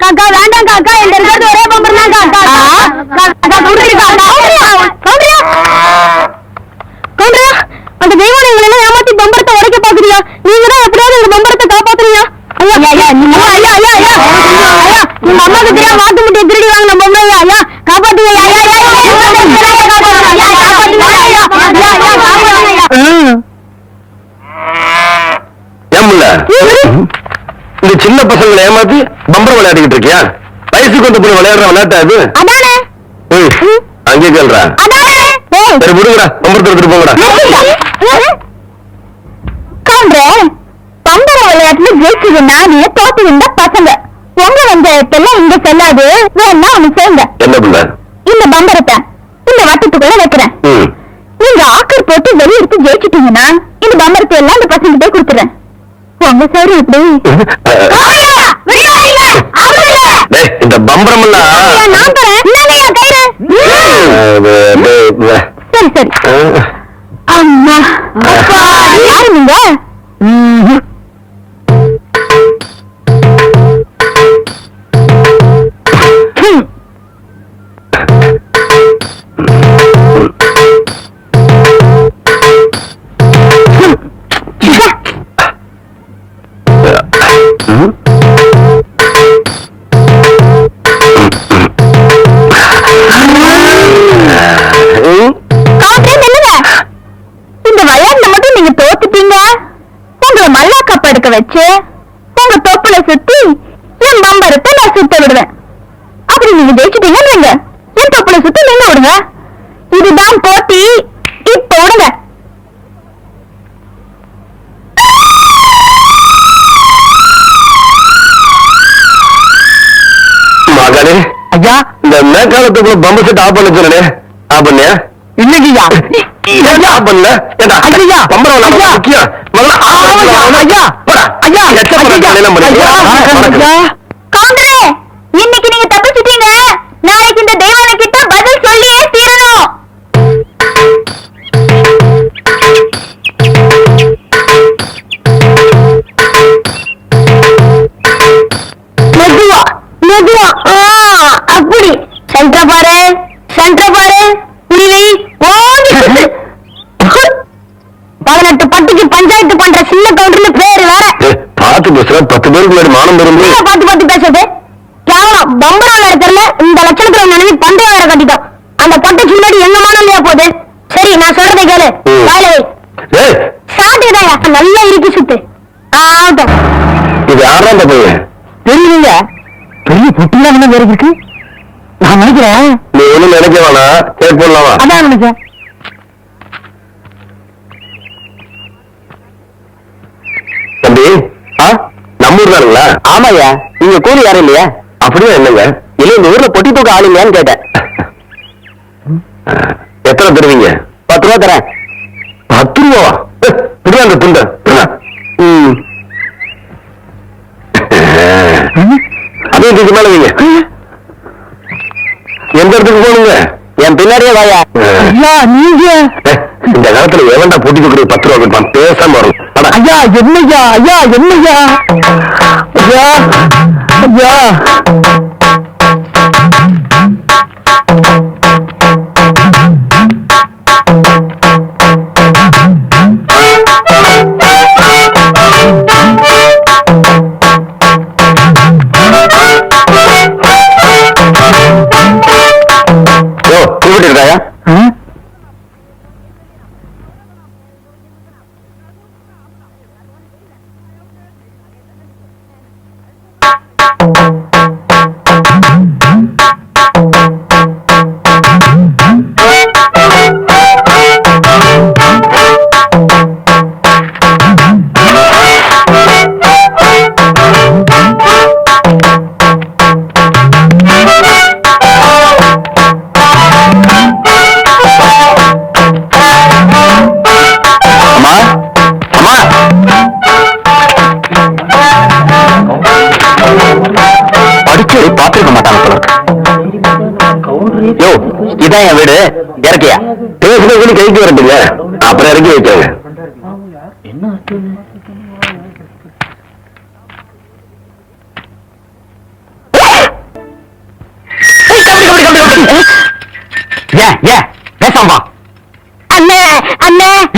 காக்கா வேண்டாம் காக்கா இருக்கிறது ஒரே பம்பர் தான் காக்கா காக்கா கவுண்டரி காக்கா கவுண்டரியா கவுண்டரியா அந்த தெய்வம் எங்களை எல்லாம் ஏமாத்தி பம்பரத்தை உடைக்க பாக்குறியா நீங்க தான் எப்படியாவது இந்த பம்பரத்தை காப்பாத்துறீங்க ஐயா ஐயா. ஐயா ஐயா ஐயா. உங்க அம்மாக்கு தெரியாம மாட்டு திருடி வாங்கின பொம்மை ஐயா ஐயா காப்பாத்துங்க ஐயா ஐயா ஐயா ஐயா காப்பாத்துங்க ஐயா காப்பாத்துங்க ஐயா ஐயா ஐயா காப்பாத்துங்க ஐயா ஏமுல்ல இந்த சின்ன பசங்களை ஏமாத்தி பம்பரம் விளையாடிக்கிட்டு இருக்கியா? வயசுக்கு வந்து போய் விளையாடுற விளையாட்டா ஏய், அங்கே கேள்றா சரி விடுங்கடா. பம்பரத்தை எடுத்துட்டு போங்கடா. பம்பர விளையாட்டுல ஜெயிச்சது நானே தோத்து வந்த பசங்க உங்க பஞ்சாயத்தெல்லாம் இங்க செல்லாது? வேணா ஒண்ணு செய்யுங்க என்ன புள்ள? இந்த பம்பரத்தை இந்த வட்டத்துக்குள்ள வைக்கிறேன். நீங்க ஆக்கர் போட்டு வெளியெடுத்து ஜெயிச்சிட்டீங்கன்னா இந்த பம்பரத்தை எல்லாம் இந்த பசங்க போய் கொடுத்துறேன். உங்க சரி. டேய், இந்த பம்பரம். சரி சரி. வச்சு உங்க தொப்புல சுத்தி என் பம்பரத்தை நான் சுத்த விடுவேன். அப்படி நீங்க ஜெயிச்சிட்டீங்கன்னு என் தொப்புல சுத்தி நீங்க விடுங்க. இதுதான் போட்டி. இப்ப விடுங்க. மகனே ஐயா. இந்த மேற்காலத்துக்குள்ள பம்பு செட் ஆஃப் பண்ண சொன்னே ஆஃப் பண்ணியா இல்லைங்கய்யா. ஏன் ஆஃப் பண்ணல ஏண்டா ஐயா! ஐயா! முக்கியம் முதல்ல பண்ணு. ஐயா! போடா. ஐயா! எச்ச! கல்யாணம் பண்ணி. ஐயா! கவுண்டரே இன்னைக்கு நீங்க தப்பிச்சிட்டீங்க நாளைக்கு இந்த முன்னாடி மானம் பெறும் என்ன பாத்து பாத்து பேசுறது. கேவலம். பம்பரம் இருக்கிறல இந்த லட்சணத்துல நினைவு பந்தயம் வேற கட்டிட்டோம். அந்த பட்டைக்கு முன்னாடி எங்க மானம் இல்லையா போகுது? சரி நான் சொல்றதை கேளு. ம். வாயில வை. ஏய் சாப்பிட்டுதாயா நல்லா இறுக்கி சுத்து. ஆகட்டும். இது யாரா இந்த பையன்? தெரியுதுங்க. பெரிய புட்டுலாம் என்ன வேற இருக்கு? நான் நினைக்கிறேன். நீ ஒண்ணும் நினைக்க வேணாம். கேட் போடலாமா? அதான் நினைச்சேன். தம்பி ஆ? நம்ம ஊர் தானுங்களா ஆமாய்யா. நீங்க கூலி யாரும் இல்லையா? அப்படியா என்னங்க? இல்ல இந்த ஊர்ல பொட்டி தூக்க ஆளுங்களான்னு கேட்டேன். எத்தனை தருவீங்க? பத்து ரூபா தரேன். பத்து ரூபாவா? பிடியா அந்த துண்டை. பிடியா. ம். அதையும் தூக்கி மேல வைங்க. எந்த இடத்துக்கு போகணுங்க? என் பின்னாடியே வாயா. நீங்க? இந்த காலத்துல எவன்டா போட்டி கொடுக்குறது பத்து ரூபா கொடுப்பான்? பேசாம வரும். ஐயா என்னையா ஐயா என்னையா ஐயா ஐயா.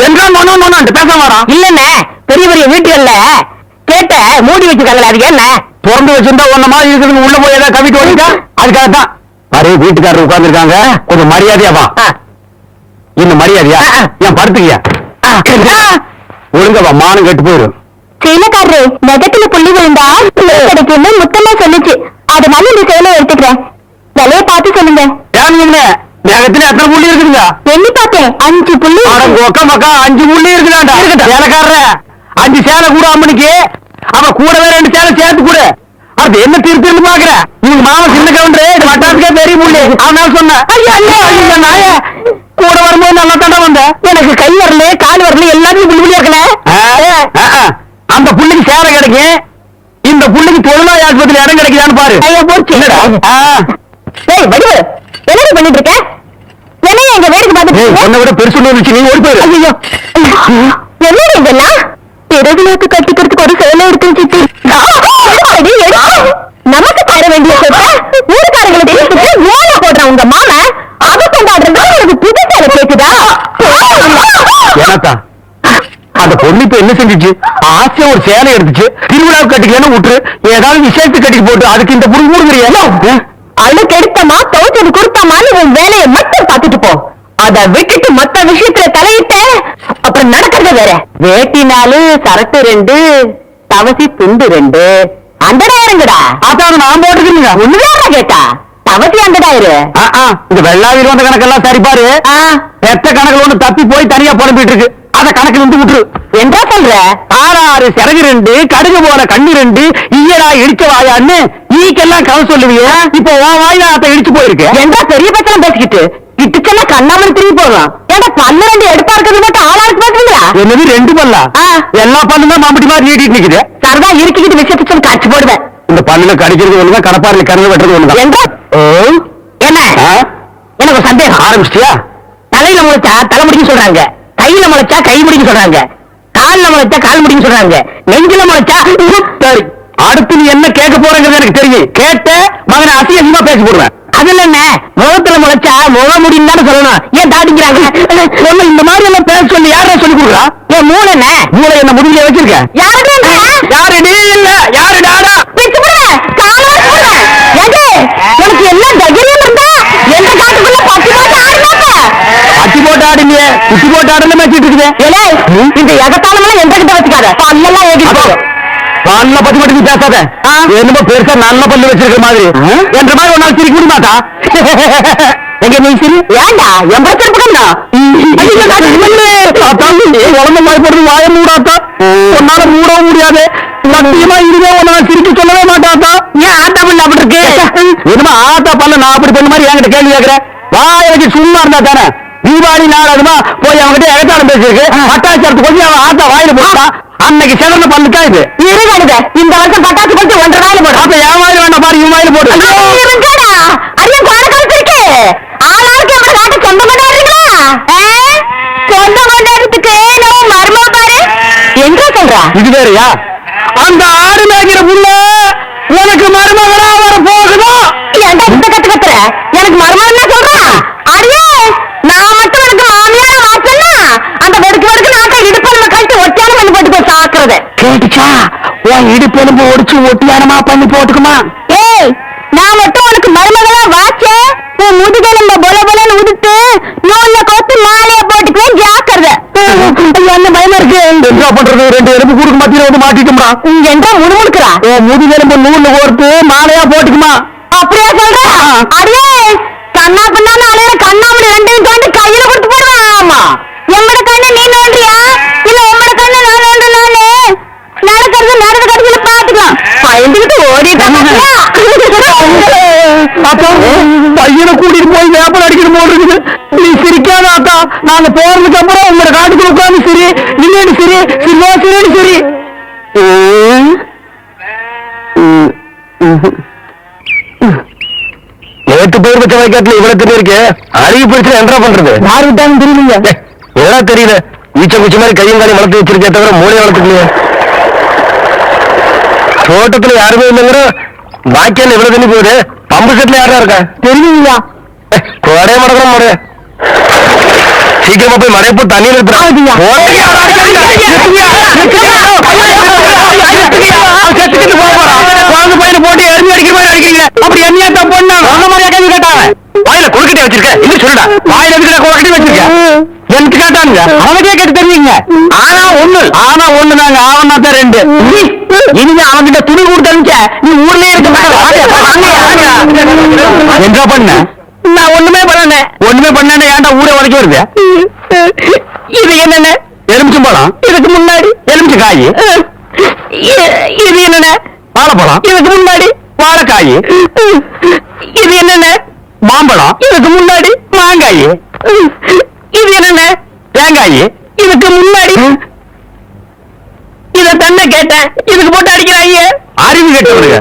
என்றா மனோ மனோ பேச வரா இல்லண்ணே பெரிய பெரிய வீட்டுகள்ல கேட்ட மூடி வச்சிருக்காங்களே அது என்ன? திறந்து வச்சிருந்தா ஒன்ன மாதிரி உள்ள போய் ஏதாவது கவிட்டு அதுக்காக தான் அரே வீட்டுக்காரர் உட்கார்ந்துருக்காங்க. கொஞ்சம் மரியாதையா வா. இன்னும் மரியாதையா. என் படுத்துக்கியா? ஒழுங்கா வா மானம் கெட்டு போயிரும் சேலக்காரரு நெகத்துல புள்ளி விழுந்தா கிடைக்கும்னு முத்தமா சொல்லுச்சு. அதனால இந்த சேலை எடுத்துக்கிறேன். விலைய பார்த்து சொல்லுங்க. நகத்துல எத்தனை புள்ளி இருக்குதுங்க? எண்ணி பார்த்தேன். அஞ்சு புள்ளி ஒக்க மக்கா அஞ்சு புள்ளி இருக்குதாண்டா? சேலைக்காரர அஞ்சு சேலை கூட அம்மனுக்கு. அவன் கூடவே ரெண்டு சேலை சேர்த்து கூட. அது என்ன திருத்திருந்து பாக்குற நீங்க மாமா சின்ன கவுண்டரு இது வட்டாரத்துக்கே பெரிய புள்ளி. அதனால சொன்னேன் ஐயா ஐயா. ஐயா நாய. கூட வரும்போது நல்லா தண்டை வந்த எனக்கு கை வரல கால் வரல எல்லாத்தையும் புள்ளி இருக்கல அந்த புள்ளிக்கு சேலை கிடைக்கும் இந்த புள்ளிக்கு தொழிலாளி ஆஸ்பத்திரி இடம் கிடைக்குதான்னு பாரு. போச்சு. டேய் வடிவு என்னடி பண்ணிட்டு இருக்க என்ன எங்க வேடிக்கை பார்த்துட்டு? உன்னை விட பெருசு இருந்துச்சு நீ ஓடி போயிரு. ஐயோ. என்னடி இதெல்லாம்? பிறகுலேக்கு கட்டிக்கிறதுக்கு ஒரு சேலை இருக்குன்னு சித்தி அடி, எடு. நமக்கு தர வேண்டிய சொத்தை ஊருக்காரங்களை பேசிட்டு ஓலை போடுறான் உங்க மாமா அது கொண்டாடுறது உனக்கு புது சேலை கேக்குதா ஏனாத்தா அந்த பொண்ணு இப்ப என்ன செஞ்சுச்சு? ஆசையா ஒரு சேலை எடுத்துச்சு. திருவிழாவுக்கு கட்டிக்கலன்னு விட்டுரு. ஏதாவது விசேஷத்துக்கு கட்டிக்கு போட்டு அதுக்கு இந்த புடி மூடுங்கிறியா அழுக்கு எடுத்தமா தோச்சது கொடுத்தமான்னு உன் வேலையை மட்டும் பார்த்துட்டு போ. அத விட்டுட்டு மத்த விஷயத்துல தலையிட்ட அப்புறம் நடக்கிறது வேற. வேட்டினாலு சரக்கு ரெண்டு தவசி துண்டு ரெண்டு. அந்தடா இருங்கடா அதான் நான் போட்டுக்கிறீங்க. ஒண்ணுதான் கேட்டா? தவசி அந்தடா இரு. இந்த வெள்ளாவில வந்த கணக்கெல்லாம் சரி பாரு. ஆ, எத்த கணக்குல ஒண்ணு தப்பி போய் தனியா புலம்பிட்டு இருக்கு அத கணக்குல இருந்து விட்டுரு. என்ன சொல்ற? ஆறு ஆறு சிறகு ரெண்டு கடுகு போல கண்ணு ரெண்டு ஈயடா இடிச்ச வாயான்னு ஈக்கெல்லாம் கதை சொல்லுவியே. இப்போ உன் வாயில அத இடிச்சு போயிருக்கு. எந்த பெரிய பச்சனை பேசிக்கிட்டு. இட்டுச்சல கண்ணாமணி திரும்பி போடுறோம் ஏன்டா பல்லு ரெண்டு எடுப்பா இருக்கிறது மட்டும் ஆளாளுக்கு பாத்துங்களா? என்னது ரெண்டு பல்லா. எல்லா பல்லும் மாம்பட்டி மாதிரி நீட்டிட்டு நிக்குது. சரதா இருக்கிக்கிட்டு விஷயத்தை சொல்லி காய்ச்சி போடுவேன். இந்த பல்லுல கடிக்கிறது ஒண்ணுதான் கடப்பாரில கறந்து வெட்டுறது ஒண்ணுதான். என்ன? எனக்கு சந்தேகம் ஆரம்பிச்சிட்டியா? தலையில முளைச்சா தலை முடிக்க சொல்றாங்க. கையில முளைச்சா கை முடிக்க சொல்றாங்க. கால்ல முளைச்சா கால் முடிக்க சொல்றாங்க. நெஞ்சில முளைச்சா சரி அடுத்து நீ என்ன கேட்க போறங்கிறது எனக்கு தெரியும். கேட்ட மகனை அசிங்கமா பேசி போடுவேன். அதுல என்ன? முகத்துல முளைச்சா முக முடியும் தானே சொல்லணும். ஏன் தாடிக்கிறாங்க ஒண்ணு இந்த மாதிரி எல்லாம் பேச சொல்லி யாரா சொல்லி கொடுக்குறா? என் மூளை என்ன மூளை என்ன முதுகில வச்சிருக்க? யாருக்கு யாரு நீ இல்ல யாரு டாடா பிச்சு போடுங்க காலால போடுங்க எது உனக்கு என்ன தைரியம் இருந்தா எந்த காட்டுக்குள்ள பத்து மாசம் ஆடுனாங்க அட்டி போட்டு ஆடுங்க குட்டி போட்டு ஆடல மேய்ச்சிட்டு இருக்குது? இந்த எகத்தானமெல்லாம் எந்த கிட்ட வச்சுக்காத? பல்லெல்லாம் ஏகிட்டு போகும் நல்ல பத்தி மட்டும் நீ பேசாத. என்னமோ பெருசா நல்ல பல்லு வச்சிருக்க மாதிரி. என்ற மாதிரி ஒரு நாள் சிரிக்க முடியுமாட்டா எங்க நீ சிரி? ஏண்டா? என் பிரச்சனை உடம்பு பயப்படுறது வாய மூடாத்தா உன்னால மூடவும் முடியாது. சத்தியமா இதுவே உன்னை சிரிக்க சொல்லவே மாட்டாத்தா ஏன் ஆத்தா பண்ண அப்படி இருக்கு? என்னமா ஆத்தா பல்ல நான் அப்படி பண்ண மாதிரி என்கிட்ட கேள்வி கேட்கிறேன் வா எனக்கு சும்மா இருந்தா தானே? தீபாவளி நாள் அதுமா போய் அவன்கிட்ட எகத்தாடம் பேசியிருக்கு. பட்டாச்சாரத்து கொஞ்சம் அவன் ஆத்தா வாயில போட்டான் அன்னைக்கு சிறந்த பல்லுக்கா இது. இருக்காடுங்க இந்த வருஷம் பட்டாசு பறிச்சு ஒன்றரை நாள் போடும் அப்ப என் வாயில வேண்டாம் பாரு இவன் வாயில போடு. அரிய கால கழுத்து இருக்கு ஆளாளுக்கு எவ்வளவு காட்டு சொந்தம் கொண்டாடுறீங்களா சொந்தம் கொண்டாடுறதுக்கு நம்ம மர்ம பாரு. எங்க சொல்றா? இது வேறயா? அந்த ஆடு மேய்க்கிற புள்ள உனக்கு மருமகனா வர போகுதோ? ஏன்டா இந்த கத்து கத்துற? எனக்கு மர்மம் என்ன சொல்றா அடியே நான் மட்டும் எனக்கு மாமியார வாச்சன்னா அந்த வெடுக்கு வெடுக்கு நாக்க இடுப்பு நம்ம கழிச்சு ஒட்டியான பண்ணி சாக்குறது கேட்டுச்சா? உன் இடுப்பு எலும்பு ஒடிச்சு ஒட்டியானமா பண்ணி போட்டுக்குமா? ஏய் நான் மட்டும் உனக்கு மருமகளா வாச்ச? உன் முதுகெலும்ப பொல பொலன்னு உதுத்து நூல்ல கோத்து மாலைய போட்டுக்குவேன் ஜாக்கிரதை. என்ன பயமா இருக்கு? என்ன பண்றது? ரெண்டு எலும்பு கூடுக்கு மத்தியில வந்து மாட்டிட்டோம்டா எங்க முணுமுணுக்குறா? உன் முதுகெலும்பு நூல்ல கோர்த்து மாலையா போட்டுக்குமா? அப்படியா சொல்ற? அடியே கண்ணா பின்னான்னு அலையிற கண்ணாமணி ரெண்டையும் தாண்டி கையில கொடுத்து போடுவேன் ஆமா. எம்மட கண்ணு நீ நோண்டியா அப்பா பையனை கூட்டிட்டு போய் வேப்பல் அடிக்கணும் போல் இருக்குது. நீ சிரிக்காத அக்கா. நாங்க போறதுக்கு அப்புறம் உங்களோட காட்டுக்குள்ள உட்காந்து சிரி. நின்னு சிரி. சிரிவா சிரின்னு சிரி. நேற்று பேர் வச்ச வைக்காட்டுல இவ்வளவு தெரிய இருக்கு. அறிவு பிரச்சனை என்ன பண்றது? யாரு விட்டாலும் தெரியலீங்க என்னடா தெரியல. ஈச்ச குச்சி மாதிரி கையும் காலையும் வளர்த்து வச்சிருக்கே தவிர மூளையை வளர்த்துக்கலையே. தோட்டத்துல யாருமே இல்லைங்கிற பாக்கியால எவ்வளவு தண்ணி போகுது? பம்பு செட்ல யாரா இருக்கா? தெரியுங்களா கோடைய மடக்கிறோம் மடைய சீக்கிரமா போய் மடைய போய் தண்ணி குழந்தை பையனை போட்டு எரிஞ்சு அடிக்கிற மாதிரி அடிக்கிறீங்க. அப்படி என்னையா தான் பொண்ணு? அந்த மாதிரியா கேள்வி கேட்டாங்க வாயில குறுக்கிட்டே வச்சிருக்க. இன்னும் சொல்லுடா. வாயில எதுக்குடா குழக்கட்டி வச்சிருக்க? எனக்கு கேட்டானுங்க? அவனுக்கே கேட்டு தெரிஞ்சுங்க ஆனா ஒண்ணு ஆனா ஒண்ணு தாங்க ஆவனா தான் ரெண்டு இனிமே அவன்கிட்ட துணி கொடுத்து அனுப்பிச்ச நீ ஊர்லயே இருக்க என்ன பண்ண? நான் ஒண்ணுமே பண்ணல. ஒண்ணுமே பண்ண ஏன்டா ஊரே உடைக்க வருது? இது என்னென்ன? எலுமிச்சம் பழம். இதுக்கு முன்னாடி. எலுமிச்சம் காய். இது என்னென்ன? வாழைப்பழம். இதுக்கு முன்னாடி. வாழைக்காய். இது என்னென்ன? மாம்பழம். இதுக்கு முன்னாடி. மாங்காய். இது என்னென்ன? தேங்காய். இதுக்கு முன்னாடி. இத தன்னை கேட்டேன். இதுக்கு போட்டு அடிக்கிறாங்க. அறிவு கேட்டவருங்க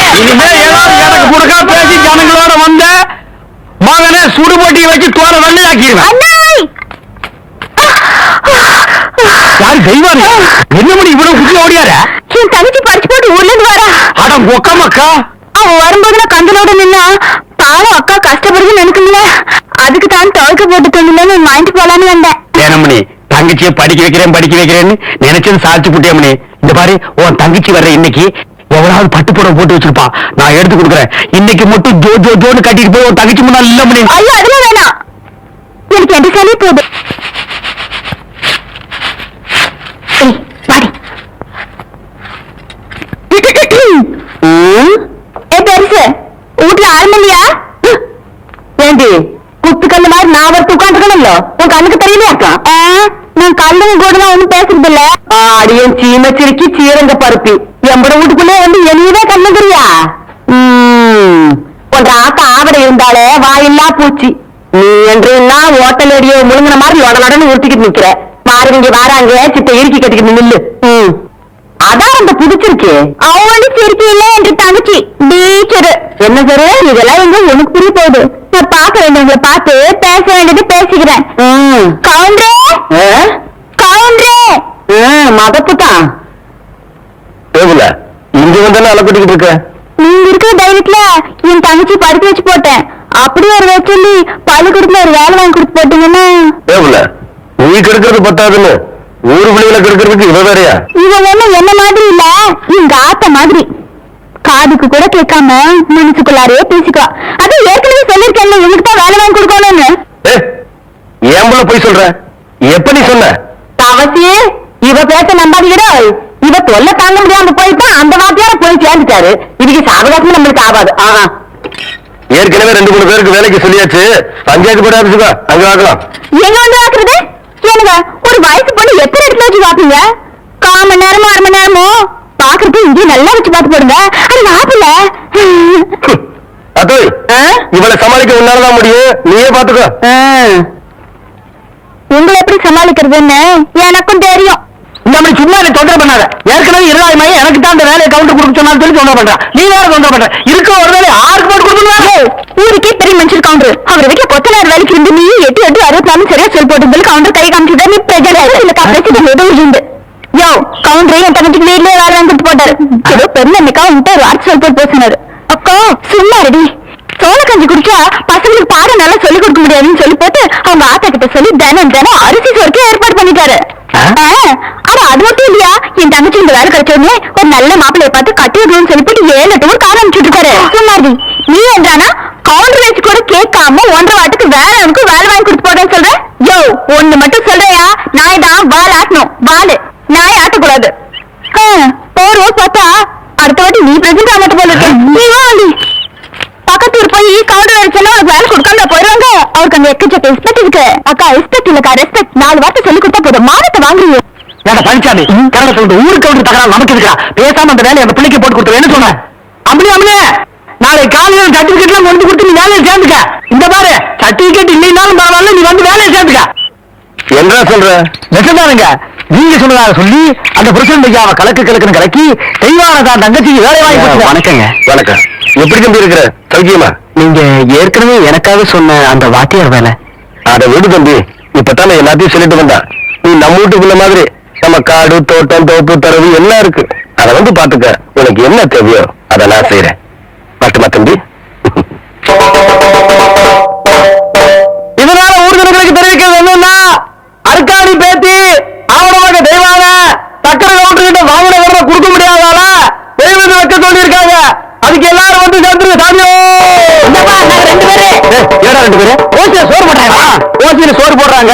இனிமே ஏதாவது எனக்கு குறுக்கா பேசி ஜனங்களோட வந்த மகனை வச்சு தோலை வெள்ளையாக்கிடுவேன். யாரு தெய்வாரு என்ன மணி இவ்வளவு குச்சி ஓடியார? என் தங்கச்சி போட்டு ஊர்ல இருந்து வரா அட ஒக்கமக்கா அவ வரும்போது நான் கந்தலோட நின்னா பாவம் அக்கா கஷ்டப்படுது நினைக்கல அதுக்கு தான் துவைக்க போட்டு தந்துலன்னு வாங்கிட்டு போலான்னு வந்தேன். ஏனமணி தங்கச்சியை படிக்க வைக்கிறேன் படிக்க வைக்கிறேன்னு நினைச்சது சாதிச்சு புட்டியமணி இந்த பாரு உன் தங்கச்சி வர்ற இன்னைக்கு எவ்வளவு பட்டு புடவை போட்டு வச்சிருப்பா. நான் எடுத்து கொடுக்குறேன். இன்னைக்கு மட்டும் ஜோ ஜோ ஜோன்னு கட்டிட்டு போய் உன் தங்கச்சி முன்னாள் இல்ல மணி ஐயோ அதெல்லாம் வேணாம். எனக்கு எந்த ஏ பெருசு வீட்டுல ஆள் இல்லையா? ஏண்டி குத்துக்கல்லு மாதிரி நான் ஒரு உட்காந்துக்கணும்ல உன் கண்ணுக்கு தெரியலையாக்கா நான் கல்லுங்க கூட தான் ஒண்ணும் பேசுறது இல்ல அடியன் சீம சிரிக்கி சீரங்க பருப்பி. எம்பட வீட்டுக்குள்ளே வந்து எளியவே கண்ணுக்குறியா உன் ஆத்தா ஆவட இருந்தாலே வாயில்லா பூச்சி. நீ என்றா ஓட்டல் அடியோ முழுங்கின மாதிரி உடனடன்னு உருட்டிக்கிட்டு நிக்கிற. பாருங்க வாராங்க சித்த இறுக்கி கட்டிக்கிட்டு நில்லு. அதான் அந்த புடிச்சிருக்கு அவனு சிரிக்கி இல்ல என்று தங்கச்சி டீச்சரு என்ன சரு? இதெல்லாம் எங்க உனக்கு புரிய போகுது? நான் பாக்க வேண்டியவங்களை பார்த்து பேச வேண்டியது பேசிக்கிறேன். கவுண்டரே! மதப்பு தான் தேவல இங்க வந்தாலும் அலப்பட்டுக்கிட்டு இருக்க? நீங்க இருக்கிற தைரியத்துல என் தங்கச்சி படிக்க வச்சு போட்டேன். அப்படியே ஒரு வச்சு பள்ளிக்கூடத்துல ஒரு வேலை வாங்கி கொடுத்து போட்டீங்கன்னா. தேவல நீ கெடுக்கிறது பத்தாதுன்னு. ஊரு பிள்ளைகளை கெடுக்கிறதுக்கு இவ வேறையா? இவ ஒண்ணும் என்ன மாதிரி இல்ல? எங்க ஆத்த மாதிரி. காதுக்கு கூட கேட்காம மனசுக்குள்ளாரே பேசிக்குவா. அது ஏற்கனவே சொல்லிருக்கேன்ல இவனுக்கு தான் வேலை வாங்கி கொடுக்கணும்னு. ஏன் போய் சொல்ற? எப்ப நீ சொன்ன? அவசியே இவ பேச நம்பாதீங்கடா. இவ தொல்லை தாங்க முடியாம போயிட்டா அந்த வாத்தியார போய் சேர்ந்துட்டாரு. இதுக்கு சாவகாசம் நம்மளுக்கு ஆகாது. ஆஹா ஏற்கனவே ரெண்டு மூணு பேருக்கு வேலைக்கு சொல்லியாச்சு. பஞ்சாயத்து போட ஆரம்பிச்சுக்கோ. அங்க வாக்கலாம். எங்க வந்து பாக்குறது ஏனுங்க ஒரு வயசு பொண்ணு எத்தனை இடத்துல வச்சு பாப்பீங்க கால் மணி நேரமோ அரை மணி நேரமோ? பாக்குறது இங்கே நல்லா வச்சு பாத்து போடுங்க. அது வாப்பில்ல. அத்தோய் இவளை சமாளிக்க உன்னாலதான் முடியும். நீயே பாத்துக்கோ உங்களை எப்படி சமாளிக்கிறதுன்னு எனக்கும் தெரியும். இந்த மாதிரி சும்மா என்ன தொந்தரவு பண்ணாத. ஏற்கனவே இருபதாயிரம் மையம் எனக்கு தான் அந்த வேலையை கவுண்டர் கொடுக்க சொன்னாலும் சொல்லி தொந்தரவு பண்றேன் நீ வேற தொந்தரவு பண்ற. இருக்க ஒரு வேலை ஆறுக்கு போட்டு கொடுத்துருவாங்க. ஊருக்கே பெரிய மனுஷர் கவுண்டர். அவர் வீட்டுல கொத்தனார் வேலைக்கு இருந்து நீ எட்டு எட்டு அறுபத்தி நாலு சரியா சொல் போட்டு கவுண்டர் கை காமிச்சுட்டா நீ இல்ல பிரச்சனை எதுவும் உண்டு யோ கவுண்டர் என் தங்கச்சிக்கு வீட்லயே வேலை வாங்கிட்டு போட்டாரு. ஏதோ பெருந்தன்னைக்கா உன்கிட்ட ஒரு வார்த்தை சொல் போட்டு பேசினாரு. அக்கா சும்மா ரெடி சோள கஞ்சி குடிச்சா பசங்களுக்கு பாடம் நல்லா சொல்லி கொடுக்க முடியாதுன்னு சொல்லி போட்டு அவங்க ஆத்தா கிட்ட சொல்லி தினம் தினம் அரிசி சோறுக்கு ஏற்பாடு பண்ணிட்டாரு ஆ? ஆ, ஆனா அது மட்டும் இல்லையா என் தங்கச்சி இந்த வேலை கிடைச்ச ஒரு நல்ல மாப்பிள்ளைய பார்த்து கட்டி விடணும்னு சொல்லி போட்டு ஏழு எட்டு ஊர் கார அனுப்பிச்சுட்டு இருக்காரு. சும்மாடி நீ என்றானா கவுண்டர் வச்சு கூட கேட்காம ஒன்றரை வாட்டுக்கு வேற அவனுக்கு வேலை வாங்கி கொடுத்து போடுறேன்னு சொல்ற? யோ ஒண்ணு மட்டும் சொல்றியா நாய் தான் வால் ஆட்டணும் வாலு நாய் ஆட்டக்கூடாது. போறோ போறோம் பார்த்தா அடுத்த வாட்டி நீ பிரசன்ட் ஆக போல இருக்கு. பக்கத்து ஊர் போய் கவுண்டர் அடிச்சா உனக்கு வேலை கொடுக்காம போயிடுவாங்க அவருக்கு அங்க எக்கச்சக்க ரெஸ்பெக்ட் இருக்கு. அக்கா ரெஸ்பெக்ட் இல்லக்கா ரெஸ்பெக்ட் நாலு வார்த்தை சொல்லி கொடுத்தா போதும். மானத்தை வாங்குறீங்க. ஏடா பழனிசாமி கரட சொல்ற ஊருக்கு வந்து தகராறு நமக்கு இருக்கா பேசாம அந்த வேலையை அந்த பிள்ளைக்கு போட்டு கொடுத்து என்ன சொன்ன? அம்மனி அம்மனே நாளை காலையில சர்டிபிகேட் எல்லாம் கொண்டு கொடுத்து நீ வேலையை சேர்ந்துக்க. இந்த பாரு சர்டிபிகேட் இல்லைனாலும் பரவாயில்ல நீ வந்து வேலையை சேர்ந்துக்க. என்ன சொல்ற? நிஜம்தானுங்க. நீங்க சொன்னதாக சொல்லி அந்த பிரசிடண்ட் ஐயாவை கலக்கு கலக்குன்னு கலக்கி தெய்வான தான் தங்கச்சிக்கு வேலை வாங்கி. வணக்கங்க. வணக்கம். எப்படி தம்பி இருக்கிற? சௌக்கியமா? நீங்க ஏற்கனவே எனக்காக சொன்ன அந்த வாத்தியார் வேலை. அத விடு தம்பி. இப்பதானே எல்லாத்தையும் சொல்லிட்டு வந்தா நீ நம்ம வீட்டுக்குள்ள மாதிரி நம்ம காடு தோட்டம் தோப்பு தரவு எல்லாம் இருக்கு. அத வந்து பாத்துக்க உனக்கு என்ன தேவையோ அதை நான் செய்யறேன் மட்டுமா தம்பி. இதனால ஊர்களுக்கு தெரிவிக்கிறது என்னன்னா அருக்காணி பேத்தி ஆவணமாக தெய்வான சக்கர கவுண்டர் கிட்ட வாங்கின விவரம் கொடுக்க முடியாதால தெய்வத்தை வைக்க சொல்லியிருக்காங்க. அதுக்கு எல்லாரும் வந்து சேர்ந்துருங்க சாமியோ. ரெண்டு பேரு? ஏடா ரெண்டு பேரு? ஓசியில சோறு போட்டாங்க ஓசியில சோறு போடுறாங்க.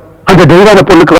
அந்த தெய்வான பொண்ணுக்கு